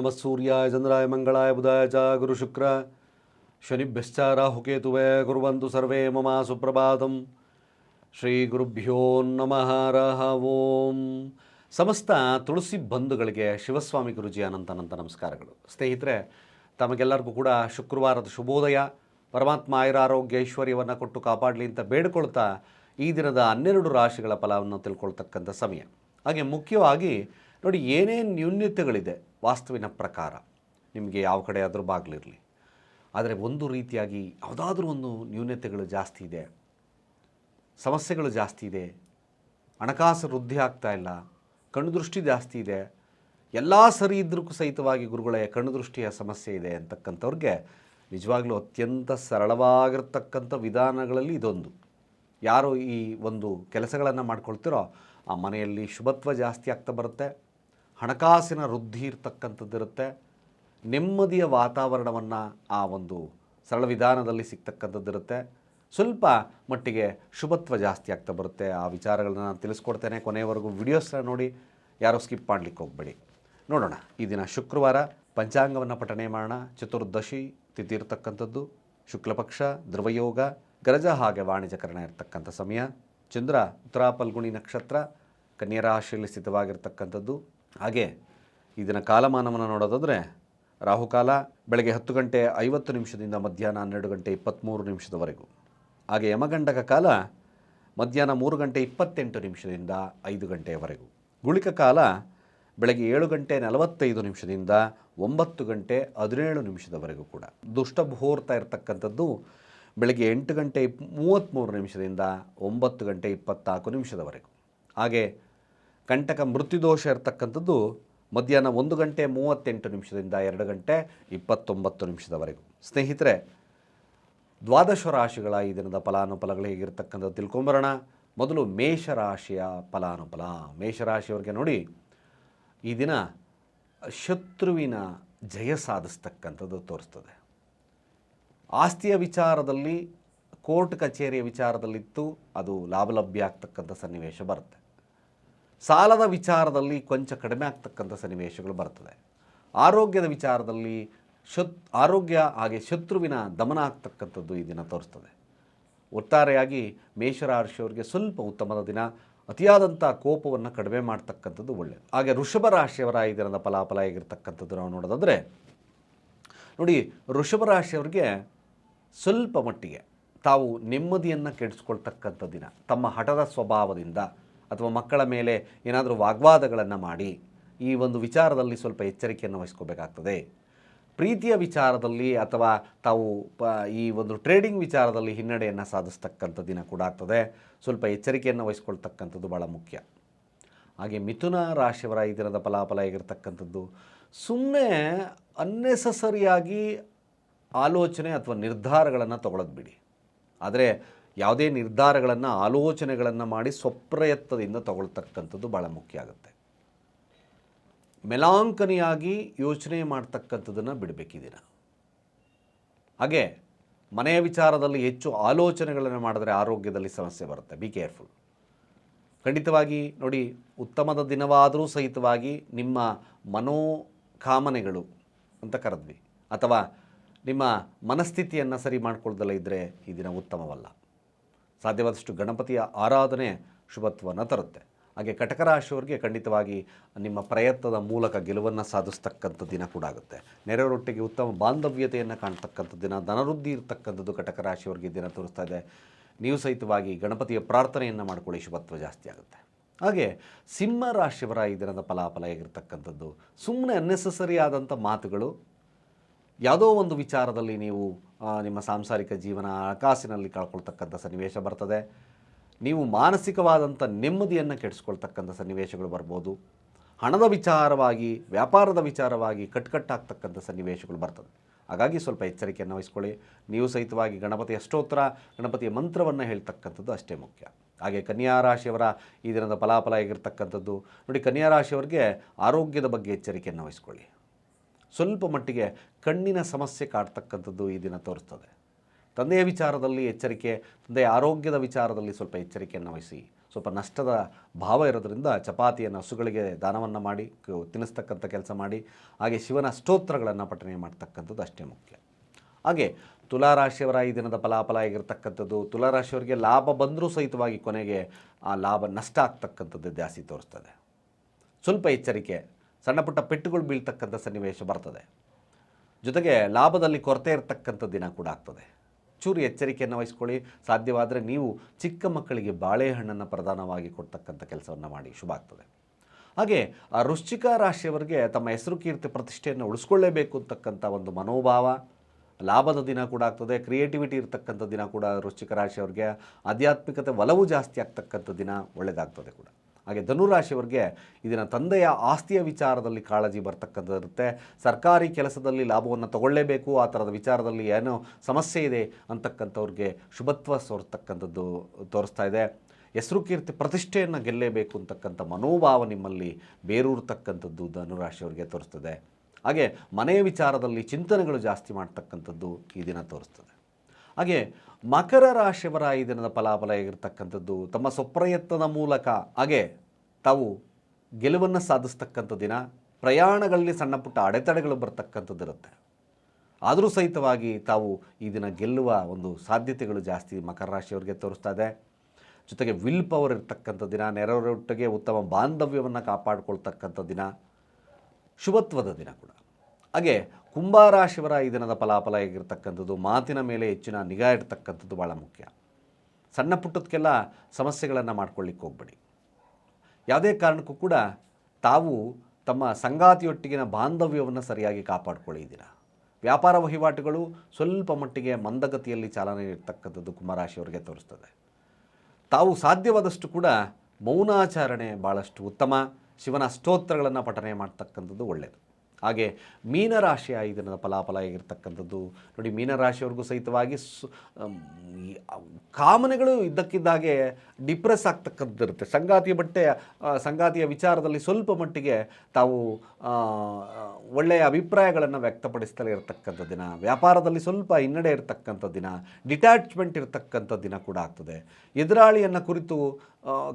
ನಮಃ ಸೂರ್ಯಾಯ ಚಂದ್ರಾಯ ಮಂಗಳಾಯ ಬುಧಾಯ ಚ ಗುರು ಶುಕ್ರ ಶನಿಭ್ಯಶ್ಚ ರಾಹುಕೇತುವೇ ಕುರುವಂತು ಸರ್ವೇ ಮಮ ಸುಪ್ರಭಾತಂ ಶ್ರೀ ಗುರುಭ್ಯೋ ನಮಃ ರಹ ಓಂ ಸಮಸ್ತ ತುಳಸಿ ಬಂಧುಗಳಿಗೆ ಶಿವಸ್ವಾಮಿ ಗುರುಜಿ ಅನಂತ ಅನಂತ ನಮಸ್ಕಾರಗಳು. ಸ್ನೇಹಿತರೆ, ತಮಗೆಲ್ಲರಿಗೂ ಕೂಡ ಶುಕ್ರವಾರದ ಶುಭೋದಯ. ಪರಮಾತ್ಮ ಆಯುರಾರೋಗ್ಯ ಐಶ್ವರ್ಯವನ್ನು ಕೊಟ್ಟು ಕಾಪಾಡಲಿ ಅಂತ ಬೇಡ್ಕೊಳ್ತಾ ಈ ದಿನದ ಹನ್ನೆರಡು ರಾಶಿಗಳ ಫಲವನ್ನು ತಿಳ್ಕೊಳ್ತಕ್ಕಂಥ ಸಮಯ. ಹಾಗೆ ಮುಖ್ಯವಾಗಿ ನೋಡಿ ಏನೇನು ನ್ಯೂನ್ಯತೆಗಳಿದೆ. ವಾಸ್ತುವಿನ ಪ್ರಕಾರ. ನಿಮಗೆ ಯಾವ ಕಡೆ ಆದರೂ ಬಾಗಿಲಿರಲಿ. ಆದರೆ ಒಂದು ರೀತಿಯಾಗಿ ಯಾವುದಾದ್ರೂ ಒಂದು ನ್ಯೂನತೆಗಳು ಜಾಸ್ತಿ ಇದೆ. ಸಮಸ್ಯೆಗಳು ಜಾಸ್ತಿ ಇದೆ. ಹಣಕಾಸು ವೃದ್ಧಿ ಆಗ್ತಾ ಇಲ್ಲ. ಕಣ್ಣು ದೃಷ್ಟಿ ಜಾಸ್ತಿ ಇದೆ. ಎಲ್ಲ ಸರಿ ಇದ್ರೂ ಸಹಿತವಾಗಿ ಗುರುಗಳೇ, ಕಣ್ಣು ದೃಷ್ಟಿಯ ಸಮಸ್ಯೆ ಇದೆ ಅಂತಕ್ಕಂಥವ್ರಿಗೆ ನಿಜವಾಗ್ಲೂ ಅತ್ಯಂತ ಸರಳವಾಗಿರ್ತಕ್ಕಂಥ ವಿಧಾನಗಳಲ್ಲಿ ಇದೊಂದು. ಯಾರು ಈ ಒಂದು ಕೆಲಸಗಳನ್ನು ಮಾಡ್ಕೊಳ್ತಿರೋ, ಆ ಮನೆಯಲ್ಲಿ ಶುಭತ್ವ ಜಾಸ್ತಿ ಆಗ್ತಾ ಬರುತ್ತೆ. ಹಣಕಾಸಿನ ವೃದ್ಧಿ ಇರ್ತಕ್ಕಂಥದ್ದಿರುತ್ತೆ. ನೆಮ್ಮದಿಯ ವಾತಾವರಣವನ್ನು ಆ ಒಂದು ಸರಳ ವಿಧಾನದಲ್ಲಿ ಸಿಗ್ತಕ್ಕಂಥದ್ದಿರುತ್ತೆ. ಸ್ವಲ್ಪ ಮಟ್ಟಿಗೆ ಶುಭತ್ವ ಜಾಸ್ತಿ ಆಗ್ತಾ ಬರುತ್ತೆ. ಆ ವಿಚಾರಗಳನ್ನ ನಾನು ತಿಳಿಸ್ಕೊಡ್ತೇನೆ. ಕೊನೆಯವರೆಗೂ ವಿಡಿಯೋಸ್ನ ನೋಡಿ, ಯಾರೋ ಸ್ಕಿಪ್ ಮಾಡಲಿಕ್ಕೆ ಹೋಗಬೇಡಿ. ನೋಡೋಣ, ಈ ದಿನ ಶುಕ್ರವಾರ ಪಂಚಾಂಗವನ್ನು ಪಠನೆ ಮಾಡೋಣ. ಚತುರ್ದಶಿ ತಿಥಿ ಇರತಕ್ಕಂಥದ್ದು. ಶುಕ್ಲಪಕ್ಷ ಧ್ರುವಯೋಗ ಗರಜ ಹಾಗೆ ವಾಣಿಜ್ಯಕರಣ ಇರತಕ್ಕಂಥ ಸಮಯ. ಚಂದ್ರ, ಉತ್ತರಾಪಲ್ಗುಣಿ ನಕ್ಷತ್ರ ಕನ್ಯಾ ರಾಶಿಯಲ್ಲಿ ಸ್ಥಿತವಾಗಿರ್ತಕ್ಕಂಥದ್ದು. ಹಾಗೆ ಈ ದಿನ ಕಾಲಮಾನವನ್ನು ನೋಡೋದಾದರೆ ರಾಹುಕಾಲ ಬೆಳಗ್ಗೆ ಹತ್ತು ಗಂಟೆ ಐವತ್ತು ನಿಮಿಷದಿಂದ ಮಧ್ಯಾಹ್ನ ಹನ್ನೆರಡು ಗಂಟೆ ಇಪ್ಪತ್ತ್ಮೂರು ನಿಮಿಷದವರೆಗೂ. ಹಾಗೆ ಯಮಗಂಡಕ ಕಾಲ ಮಧ್ಯಾಹ್ನ ಮೂರು ಗಂಟೆ ಇಪ್ಪತ್ತೆಂಟು ನಿಮಿಷದಿಂದ ಐದು ಗಂಟೆಯವರೆಗೂ. ಗುಳಿಕ ಕಾಲ ಬೆಳಗ್ಗೆ ಏಳು ಗಂಟೆ ನಲವತ್ತೈದು ನಿಮಿಷದಿಂದ ಒಂಬತ್ತು ಗಂಟೆ ಹದಿನೇಳು ನಿಮಿಷದವರೆಗೂ ಕೂಡ. ದುಷ್ಟ ಮುಹೂರ್ತ ಇರತಕ್ಕಂಥದ್ದು ಬೆಳಗ್ಗೆ ಎಂಟು ಗಂಟೆ ಮೂವತ್ತ್ಮೂರು ನಿಮಿಷದಿಂದ ಒಂಬತ್ತು ಗಂಟೆ ಇಪ್ಪತ್ನಾಲ್ಕು ನಿಮಿಷದವರೆಗೂ. ಹಾಗೆ ಕಂಟಕ ಮೃತ್ಯುದೋಷ ಇರತಕ್ಕಂಥದ್ದು ಮಧ್ಯಾಹ್ನ ಒಂದು ಗಂಟೆ ಮೂವತ್ತೆಂಟು ನಿಮಿಷದಿಂದ ಎರಡು ಗಂಟೆ ಇಪ್ಪತ್ತೊಂಬತ್ತು ನಿಮಿಷದವರೆಗೂ. ಸ್ನೇಹಿತರೆ, ದ್ವಾದಶ ರಾಶಿಗಳ ಈ ದಿನದ ಫಲಾನುಫಲಗಳು ಹೇಗಿರ್ತಕ್ಕಂಥದ್ದು ತಿಳ್ಕೊಂಬರೋಣ. ಮೊದಲು ಮೇಷರಾಶಿಯ ಫಲಾನುಫಲ. ಮೇಷರಾಶಿಯವರಿಗೆ ನೋಡಿ, ಈ ದಿನ ಶತ್ರುವಿನ ಜಯ ಸಾಧಿಸ್ತಕ್ಕಂಥದ್ದು ತೋರಿಸ್ತದೆ. ಆಸ್ತಿಯ ವಿಚಾರದಲ್ಲಿ, ಕೋರ್ಟ್ ಕಚೇರಿಯ ವಿಚಾರದಲ್ಲಿತ್ತು, ಅದು ಲಾಭಲಭ್ಯ ಆಗ್ತಕ್ಕಂಥ ಸನ್ನಿವೇಶ ಬರುತ್ತೆ. ಸಾಲದ ವಿಚಾರದಲ್ಲಿ ಕೊಂಚ ಕಡಿಮೆ ಆಗ್ತಕ್ಕಂಥ ಸನ್ನಿವೇಶಗಳು ಬರ್ತದೆ. ಆರೋಗ್ಯದ ವಿಚಾರದಲ್ಲಿ ಶತ್, ಆರೋಗ್ಯ ಹಾಗೆ ಶತ್ರುವಿನ ದಮನ ಆಗ್ತಕ್ಕಂಥದ್ದು ಈ ದಿನ ತೋರಿಸ್ತದೆ. ಒಟ್ಟಾರೆಯಾಗಿ ಮೇಷರಾಶಿಯವರಿಗೆ ಸ್ವಲ್ಪ ಉತ್ತಮದ ದಿನ, ಅತಿಯಾದಂಥ ಕೋಪವನ್ನು ಕಡಿಮೆ ಮಾಡ್ತಕ್ಕಂಥದ್ದು ಒಳ್ಳೆಯದು ಹಾಗೆ ವೃಷಭ ರಾಶಿಯವರ ಈ ದಿನದ ಫಲಾಫಲ ಆಗಿರ್ತಕ್ಕಂಥದ್ದು ನಾವು ನೋಡೋದಾದರೆ, ನೋಡಿ ವೃಷಭ ರಾಶಿಯವರಿಗೆ ಸ್ವಲ್ಪ ಮಟ್ಟಿಗೆ ತಾವು ನೆಮ್ಮದಿಯನ್ನು ಕೆಡಿಸ್ಕೊಳ್ತಕ್ಕಂಥ ದಿನ, ತಮ್ಮ ಹಠದ ಸ್ವಭಾವದಿಂದ ಅಥವಾ ಮಕ್ಕಳ ಮೇಲೆ ಏನಾದರೂ ವಾಗ್ವಾದಗಳನ್ನು ಮಾಡಿ ಈ ಒಂದು ವಿಚಾರದಲ್ಲಿ ಸ್ವಲ್ಪ ಎಚ್ಚರಿಕೆಯನ್ನು ವಹಿಸ್ಕೋಬೇಕಾಗ್ತದೆ. ಪ್ರೀತಿಯ ವಿಚಾರದಲ್ಲಿ ಅಥವಾ ತಾವು ಈ ಒಂದು ಟ್ರೇಡಿಂಗ್ ವಿಚಾರದಲ್ಲಿ ಹಿನ್ನಡೆಯನ್ನು ಸಾಧಿಸ್ತಕ್ಕಂಥ ದಿನ ಕೂಡ ಆಗ್ತದೆ. ಸ್ವಲ್ಪ ಎಚ್ಚರಿಕೆಯನ್ನು ವಹಿಸ್ಕೊಳ್ತಕ್ಕಂಥದ್ದು ಭಾಳ ಮುಖ್ಯ. ಹಾಗೆ ಮಿಥುನ ರಾಶಿಯವರ ಈ ದಿನದ ಫಲಾಫಲ ಆಗಿರ್ತಕ್ಕಂಥದ್ದು ಸುಮ್ಮನೆ ಅನ್ನೆಸಸರಿಯಾಗಿ ಆಲೋಚನೆ ಅಥವಾ ನಿರ್ಧಾರಗಳನ್ನು ತಗೊಳ್ಳೋದು ಬಿಡಿ. ಆದರೆ ಯಾವುದೇ ನಿರ್ಧಾರಗಳನ್ನು, ಆಲೋಚನೆಗಳನ್ನು ಮಾಡಿ ಸ್ವಪ್ರಯತ್ನದಿಂದ ತಗೊಳ್ತಕ್ಕಂಥದ್ದು ಭಾಳ ಮುಖ್ಯ ಆಗುತ್ತೆ. ಮೆಲಾಂಕನಿಯಾಗಿ ಯೋಚನೆ ಮಾಡ್ತಕ್ಕಂಥದ್ದನ್ನು ಬಿಡಬೇಕಿದ್ದೀನ ಹಾಗೆ ಮನೆಯ ವಿಚಾರದಲ್ಲಿ ಹೆಚ್ಚು ಆಲೋಚನೆಗಳನ್ನು ಮಾಡಿದ್ರೆ ಆರೋಗ್ಯದಲ್ಲಿ ಸಮಸ್ಯೆ ಬರುತ್ತೆ. ಬಿ ಕೇರ್ಫುಲ್ ಖಂಡಿತವಾಗಿ ನೋಡಿ, ಉತ್ತಮದ ದಿನವಾದರೂ ಸಹಿತವಾಗಿ ನಿಮ್ಮ ಮನೋಕಾಮನೆಗಳು ಅಂತ ಕರೆದ್ವಿ. ಅಥವಾ ನಿಮ್ಮ ಮನಸ್ಥಿತಿಯನ್ನು ಸರಿ ಮಾಡ್ಕೊಳ್ದಲ್ಲ ಇದ್ದರೆ ಈ ದಿನ ಉತ್ತಮವಲ್ಲ. ಸಾಧ್ಯವಾದಷ್ಟು ಗಣಪತಿಯ ಆರಾಧನೆ ಶುಭತ್ವವನ್ನು ತರುತ್ತೆ. ಹಾಗೆ ಕಟಕ ರಾಶಿಯವರಿಗೆ ಖಂಡಿತವಾಗಿ ನಿಮ್ಮ ಪ್ರಯತ್ನದ ಮೂಲಕ ಗೆಲುವನ್ನು ಸಾಧಿಸ್ತಕ್ಕಂಥ ದಿನ ಕೂಡ ಆಗುತ್ತೆ. ನೆರೆಯವರೊಟ್ಟಿಗೆ ಉತ್ತಮ ಬಾಂಧವ್ಯತೆಯನ್ನು ಕಾಣ್ತಕ್ಕಂಥ ದಿನ, ಧನವೃದ್ಧಿ ಇರತಕ್ಕಂಥದ್ದು ಕಟಕ ರಾಶಿಯವರಿಗೆ ದಿನ ತೋರಿಸ್ತಾ ಇದೆ. ನೀವು ಸಹಿತವಾಗಿ ಗಣಪತಿಯ ಪ್ರಾರ್ಥನೆಯನ್ನು ಮಾಡಿಕೊಳ್ಳಿ, ಶುಭತ್ವ ಜಾಸ್ತಿ ಆಗುತ್ತೆ. ಹಾಗೆ ಸಿಂಹ ರಾಶಿಯವರ ಈ ದಿನದ ಫಲಾಫಲ ಹೇಗಿರ್ತಕ್ಕಂಥದ್ದು? ಸುಮ್ಮನೆ ಅನ್ನೆಸಸರಿ ಆದಂಥ ಮಾತುಗಳು ಯಾವುದೋ ಒಂದು ವಿಚಾರದಲ್ಲಿ ನೀವು ನಿಮ್ಮ ಸಾಂಸಾರಿಕ ಜೀವನ ಹಣಕಾಸಿನಲ್ಲಿ ಕಳ್ಕೊಳ್ತಕ್ಕಂಥ ಸನ್ನಿವೇಶ ಬರ್ತದೆ. ನೀವು ಮಾನಸಿಕವಾದಂಥ ನೆಮ್ಮದಿಯನ್ನು ಕೆಡಿಸ್ಕೊಳ್ತಕ್ಕಂಥ ಸನ್ನಿವೇಶಗಳು ಬರ್ಬೋದು. ಹಣದ ವಿಚಾರವಾಗಿ, ವ್ಯಾಪಾರದ ವಿಚಾರವಾಗಿ ಕಟ್ಕಟ್ಟಾಗ್ತಕ್ಕಂಥ ಸನ್ನಿವೇಶಗಳು ಬರ್ತದೆ. ಹಾಗಾಗಿ ಸ್ವಲ್ಪ ಎಚ್ಚರಿಕೆಯನ್ನು ವಹಿಸ್ಕೊಳ್ಳಿ. ನೀವು ಸಹಿತವಾಗಿ ಗಣಪತಿಯ ಸ್ತೋತ್ರ, ಗಣಪತಿಯ ಮಂತ್ರವನ್ನು ಹೇಳ್ತಕ್ಕಂಥದ್ದು ಅಷ್ಟೇ ಮುಖ್ಯ. ಹಾಗೆ ಕನ್ಯಾ ರಾಶಿಯವರ ಈ ದಿನದ ಫಲಾಫಲ ಆಗಿರ್ತಕ್ಕಂಥದ್ದು ನೋಡಿ ಕನ್ಯಾ ರಾಶಿಯವರಿಗೆ ಆರೋಗ್ಯದ ಬಗ್ಗೆ ಎಚ್ಚರಿಕೆಯನ್ನು ವಹಿಸ್ಕೊಳ್ಳಿ. ಸ್ವಲ್ಪ ಮಟ್ಟಿಗೆ ಕಣ್ಣಿನ ಸಮಸ್ಯೆ ಕಾಡ್ತಕ್ಕಂಥದ್ದು ಈ ದಿನ ತೋರಿಸ್ತದೆ. ತಂದೆಯ ವಿಚಾರದಲ್ಲಿ ಎಚ್ಚರಿಕೆ, ತಂದೆಯ ಆರೋಗ್ಯದ ವಿಚಾರದಲ್ಲಿ ಸ್ವಲ್ಪ ಎಚ್ಚರಿಕೆಯನ್ನು ವಹಿಸಿ. ಸ್ವಲ್ಪ ನಷ್ಟದ ಭಾವ ಇರೋದ್ರಿಂದ ಚಪಾತಿಯನ್ನು, ಹಸುಗಳಿಗೆ ದಾನವನ್ನು ಮಾಡಿ ತಿನ್ನಿಸ್ತಕ್ಕಂಥ ಕೆಲಸ ಮಾಡಿ, ಹಾಗೆ ಶಿವನ ಸ್ತೋತ್ರಗಳನ್ನು ಪಠನೆ ಮಾಡ್ತಕ್ಕಂಥದ್ದು ಅಷ್ಟೇ ಮುಖ್ಯ. ಹಾಗೆ ತುಲಾರಾಶಿಯವರ ಈ ದಿನದ ಫಲಾಫಲ ಆಗಿರ್ತಕ್ಕಂಥದ್ದು, ತುಲಾರಾಶಿಯವರಿಗೆ ಲಾಭ ಬಂದರೂ ಸಹಿತವಾಗಿ ಕೊನೆಗೆ ಆ ಲಾಭ ನಷ್ಟ ಆಗ್ತಕ್ಕಂಥದ್ದು ಜಾಸ್ತಿ ತೋರಿಸ್ತದೆ. ಸ್ವಲ್ಪ ಎಚ್ಚರಿಕೆ ಸಣ್ಣ ಪುಟ್ಟ ಪೆಟ್ಟುಗಳು ಬೀಳ್ತಕ್ಕಂಥ ಸನ್ನಿವೇಶ ಬರ್ತದೆ. ಜೊತೆಗೆ ಲಾಭದಲ್ಲಿ ಕೊರತೆ ಇರತಕ್ಕಂಥ ದಿನ ಕೂಡ ಆಗ್ತದೆ. ಚೂರು ಎಚ್ಚರಿಕೆಯನ್ನು ವಹಿಸ್ಕೊಳ್ಳಿ. ಸಾಧ್ಯವಾದರೆ ನೀವು ಚಿಕ್ಕ ಮಕ್ಕಳಿಗೆ ಬಾಳೆಹಣ್ಣನ್ನು ಪ್ರಧಾನವಾಗಿ ಕೊಡ್ತಕ್ಕಂಥ ಕೆಲಸವನ್ನು ಮಾಡಿ. ಶುಭ ಆಗ್ತದೆ. ಹಾಗೆ, ಆ ವೃಶ್ಚಿಕ ರಾಶಿಯವರಿಗೆ ತಮ್ಮ ಹೆಸರು ಕೀರ್ತಿ ಪ್ರತಿಷ್ಠೆಯನ್ನು ಉಳಿಸ್ಕೊಳ್ಳೇಬೇಕು ಅಂತಕ್ಕಂಥ ಒಂದು ಮನೋಭಾವ, ಲಾಭದ ದಿನ ಕೂಡ ಆಗ್ತದೆ. ಕ್ರಿಯೇಟಿವಿಟಿ ಇರತಕ್ಕಂಥ ದಿನ ಕೂಡ ವೃಶ್ಚಿಕ ರಾಶಿಯವ್ರಿಗೆ. ಆಧ್ಯಾತ್ಮಿಕತೆ ಒಲವು ಜಾಸ್ತಿ ಆಗ್ತಕ್ಕಂಥ ದಿನ ಒಳ್ಳೆಯದಾಗ್ತದೆ ಕೂಡ. ಹಾಗೆ ಧನುರಾಶಿಯವರಿಗೆ ಇದನ್ನು ತಂದೆಯ ಆಸ್ತಿಯ ವಿಚಾರದಲ್ಲಿ ಕಾಳಜಿ ಬರ್ತಕ್ಕಂಥದ್ದಿರುತ್ತೆ ಸರ್ಕಾರಿ ಕೆಲಸದಲ್ಲಿ ಲಾಭವನ್ನು ತಗೊಳ್ಳೇಬೇಕು, ಆ ಥರದ ವಿಚಾರದಲ್ಲಿ ಏನೋ ಸಮಸ್ಯೆ ಇದೆ ಅಂತಕ್ಕಂಥವ್ರಿಗೆ ಶುಭತ್ವ ಸೋರ್ತಕ್ಕಂಥದ್ದು ತೋರಿಸ್ತಾ ಇದೆ. ಹೆಸರು ಕೀರ್ತಿ ಪ್ರತಿಷ್ಠೆಯನ್ನು ಗೆಲ್ಲೇಬೇಕು ಅಂತಕ್ಕಂಥ ಮನೋಭಾವ ನಿಮ್ಮಲ್ಲಿ ಬೇರೂರ್ತಕ್ಕಂಥದ್ದು ಧನುರಾಶಿಯವರಿಗೆ ತೋರಿಸ್ತದೆ. ಹಾಗೆ ಮನೆಯ ವಿಚಾರದಲ್ಲಿ ಚಿಂತನೆಗಳು ಜಾಸ್ತಿ ಮಾಡ್ತಕ್ಕಂಥದ್ದು ಈ ದಿನ ತೋರಿಸ್ತದೆ. ಹಾಗೆ ಮಕರ ರಾಶಿಯವರ ಈ ದಿನದ ಫಲಾಫಲ ಆಗಿರ್ತಕ್ಕಂಥದ್ದು ತಮ್ಮ ಸ್ವಪ್ರಯತ್ನದ ಮೂಲಕ, ಹಾಗೆ ತಾವು ಗೆಲುವನ್ನು ಸಾಧಿಸ್ತಕ್ಕಂಥ ದಿನ, ಪ್ರಯಾಣಗಳಲ್ಲಿ ಸಣ್ಣ ಪುಟ್ಟ ಅಡೆತಡೆಗಳು ಬರ್ತಕ್ಕಂಥದ್ದಿರುತ್ತೆ ಆದರೂ ಸಹಿತವಾಗಿ ತಾವು ಈ ದಿನ ಗೆಲ್ಲುವ ಒಂದು ಸಾಧ್ಯತೆಗಳು ಜಾಸ್ತಿ ಮಕರ ರಾಶಿಯವರಿಗೆ ತೋರಿಸ್ತಾ ಇದೆ. ಜೊತೆಗೆ ವಿಲ್ ಪವರ್ ಇರ್ತಕ್ಕಂಥ ದಿನ ನೆರವರೊಟ್ಟಿಗೆ ಉತ್ತಮ ಬಾಂಧವ್ಯವನ್ನು ಕಾಪಾಡಿಕೊಳ್ತಕ್ಕಂಥ ದಿನ, ಶುಭತ್ವದ ದಿನ ಕೂಡ. ಹಾಗೆ ಕುಂಭರಾಶಿಯವರ ಈ ದಿನದ ಫಲಾಫಲ ಆಗಿರ್ತಕ್ಕಂಥದ್ದು ಮಾತಿನ ಮೇಲೆ ಹೆಚ್ಚಿನ ನಿಗಾ ಇಡ್ತಕ್ಕಂಥದ್ದು ಭಾಳ ಮುಖ್ಯ. ಸಣ್ಣ ಪುಟ್ಟದಕ್ಕೆಲ್ಲ ಸಮಸ್ಯೆಗಳನ್ನು ಮಾಡ್ಕೊಳ್ಳಿಕ್ಕೆ ಹೋಗ್ಬೇಡಿ. ಯಾವುದೇ ಕಾರಣಕ್ಕೂ ಕೂಡ ತಾವು ತಮ್ಮ ಸಂಗಾತಿಯೊಟ್ಟಿಗಿನ ಬಾಂಧವ್ಯವನ್ನು ಸರಿಯಾಗಿ ಕಾಪಾಡಿಕೊಳ್ಳಿ ದಿನ ವ್ಯಾಪಾರ ವಹಿವಾಟುಗಳು ಸ್ವಲ್ಪ ಮಟ್ಟಿಗೆ ಮಂದಗತಿಯಲ್ಲಿ ಚಾಲನೆ ಇರ್ತಕ್ಕಂಥದ್ದು ಕುಂಭರಾಶಿಯವರಿಗೆ ತೋರಿಸ್ತದೆ. ತಾವು ಸಾಧ್ಯವಾದಷ್ಟು ಕೂಡ ಮೌನಾಚರಣೆ ಭಾಳಷ್ಟು ಉತ್ತಮ, ಶಿವನ ಸ್ತೋತ್ರಗಳನ್ನು ಪಠನೆ ಮಾಡ್ತಕ್ಕಂಥದ್ದು ಒಳ್ಳೆಯದು ಹಾಗೆ ಮೀನರಾಶಿಯ ದಿನದ ಫಲಾಫಲ ಆಗಿರ್ತಕ್ಕಂಥದ್ದು. ನೋಡಿ, ಮೀನರಾಶಿಯವ್ರಿಗೂ ಸಹಿತವಾಗಿ ಸು ಕಾಮನೆಗಳು ಇದ್ದಕ್ಕಿದ್ದಾಗೆ ಡಿಪ್ರೆಸ್ ಆಗ್ತಕ್ಕಂಥದ್ದು ಇರುತ್ತೆ. ಸಂಗಾತಿಯ ಬಟ್ಟೆ ಸಂಗಾತಿಯ ವಿಚಾರದಲ್ಲಿ ಸ್ವಲ್ಪ ಮಟ್ಟಿಗೆ ತಾವು ಒಳ್ಳೆಯ ಅಭಿಪ್ರಾಯಗಳನ್ನು ವ್ಯಕ್ತಪಡಿಸ್ತಲೇ ಇರತಕ್ಕಂಥ ದಿನ. ವ್ಯಾಪಾರದಲ್ಲಿ ಸ್ವಲ್ಪ ಹಿನ್ನಡೆ ಇರತಕ್ಕಂಥ ದಿನ. ಡಿಟ್ಯಾಚ್ಮೆಂಟ್ ಇರತಕ್ಕಂಥ ದಿನ ಕೂಡ ಆಗ್ತದೆ. ಎದುರಾಳಿಯನ್ನು ಕುರಿತು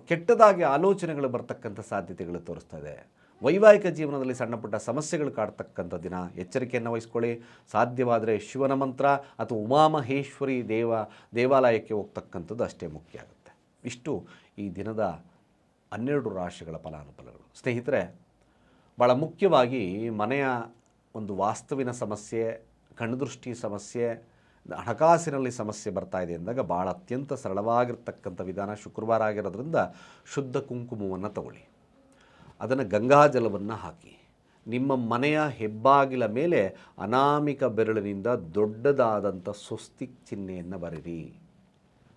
ಕೆಟ್ಟದಾಗಿ ಆಲೋಚನೆಗಳು ಬರ್ತಕ್ಕಂಥ ಸಾಧ್ಯತೆಗಳು ತೋರಿಸ್ತಾ ಇದೆ. ವೈವಾಹಿಕ ಜೀವನದಲ್ಲಿ ಸಣ್ಣ ಪುಟ್ಟ ಸಮಸ್ಯೆಗಳು ಕಾಡ್ತಕ್ಕಂಥ ದಿನ. ಎಚ್ಚರಿಕೆಯನ್ನು ವಹಿಸ್ಕೊಳ್ಳಿ. ಸಾಧ್ಯವಾದರೆ ಶಿವನ ಮಂತ್ರ ಅಥವಾ ಉಮಾಮಹೇಶ್ವರಿ ದೇವ, ದೇವಾಲಯಕ್ಕೆ ಹೋಗ್ತಕ್ಕಂಥದ್ದು ಅಷ್ಟೇ ಮುಖ್ಯ ಆಗುತ್ತೆ. ಇಷ್ಟು ಈ ದಿನದ ಹನ್ನೆರಡು ರಾಶಿಗಳ ಫಲಾನುಫಲಗಳು. ಸ್ನೇಹಿತರೆ ಭಾಳ ಮುಖ್ಯವಾಗಿ ಮನೆಯ ಒಂದು ವಾಸ್ತವಿನ ಸಮಸ್ಯೆ, ಕಣ್ದೃಷ್ಟಿ ಸಮಸ್ಯೆ, ಹಣಕಾಸಿನಲ್ಲಿ ಸಮಸ್ಯೆ ಬರ್ತಾ ಇದೆ ಅಂದಾಗ ಭಾಳ ಅತ್ಯಂತ ಸರಳವಾಗಿರ್ತಕ್ಕಂಥ ವಿಧಾನ ಶುಕ್ರವಾರ ಆಗಿರೋದ್ರಿಂದ ಶುದ್ಧ ಕುಂಕುಮವನ್ನು ತಗೊಳ್ಳಿ. ಅದನ್ನು ಗಂಗಾಜಲವನ್ನು ಹಾಕಿ. ನಿಮ್ಮ ಮನೆಯ ಹೆಬ್ಬಾಗಿಲ ಮೇಲೆ ಅನಾಮಿಕ ಬೆರಳಿನಿಂದ ದೊಡ್ಡದಾದಂಥ ಸ್ವಸ್ತಿಕ್ ಚಿಹ್ನೆಯನ್ನು ಬರೀರಿ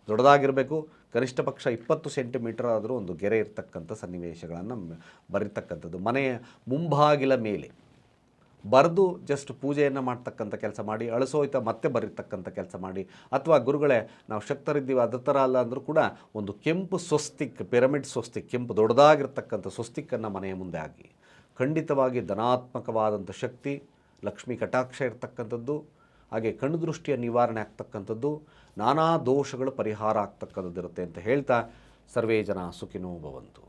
ದೊಡ್ಡದಾಗಿರಬೇಕು, ಕನಿಷ್ಠ ಪಕ್ಷ ಇಪ್ಪತ್ತು ಸೆಂಟಿಮೀಟರ್ ಆದರೂ ಒಂದು ಗೆರೆ ಇರ್ತಕ್ಕಂಥ ಸನ್ನಿವೇಶಗಳನ್ನು ಬರೀತಕ್ಕಂಥದ್ದು. ಮನೆಯ ಮುಂಭಾಗಿಲ ಮೇಲೆ. ಬರೆದು ಜಸ್ಟ್ ಪೂಜೆಯನ್ನು ಮಾಡ್ತಕ್ಕಂಥ ಕೆಲಸ ಮಾಡಿ, ಅಳಿಸೋಯ್ತ ಮತ್ತೆ ಬರೀತಕ್ಕಂಥ ಕೆಲಸ ಮಾಡಿ, ಅಥವಾ ಗುರುಗಳೇ, ನಾವು ಶಕ್ತರಿದ್ದೀವಿ ಅದ ಥರ ಅಲ್ಲ ಅಂದರೂ ಕೂಡ ಒಂದು ಕೆಂಪು ಸ್ವಸ್ತಿಕ್, ಪಿರಮಿಡ್ ಸ್ವಸ್ತಿಕ್, ಕೆಂಪು ದೊಡ್ಡದಾಗಿರ್ತಕ್ಕಂಥ ಸ್ವಸ್ತಿಕ್ಕನ್ನು ಮನೆಯ ಮುಂದೆ ಆಗಿ ಖಂಡಿತವಾಗಿ ಧನಾತ್ಮಕವಾದಂಥ ಶಕ್ತಿ, ಲಕ್ಷ್ಮಿ ಕಟಾಕ್ಷ ಇರ್ತಕ್ಕಂಥದ್ದು, ಹಾಗೆ ಕಣ್ಣು ದೃಷ್ಟಿಯ ನಿವಾರಣೆ ಆಗ್ತಕ್ಕಂಥದ್ದು, ನಾನಾ ದೋಷಗಳು ಪರಿಹಾರ ಆಗ್ತಕ್ಕಂಥದ್ದಿರುತ್ತೆ ಅಂತ ಹೇಳ್ತಾ ಸರ್ವೇ ಜನ ಸುಖಿನೋ ಭವಂತು.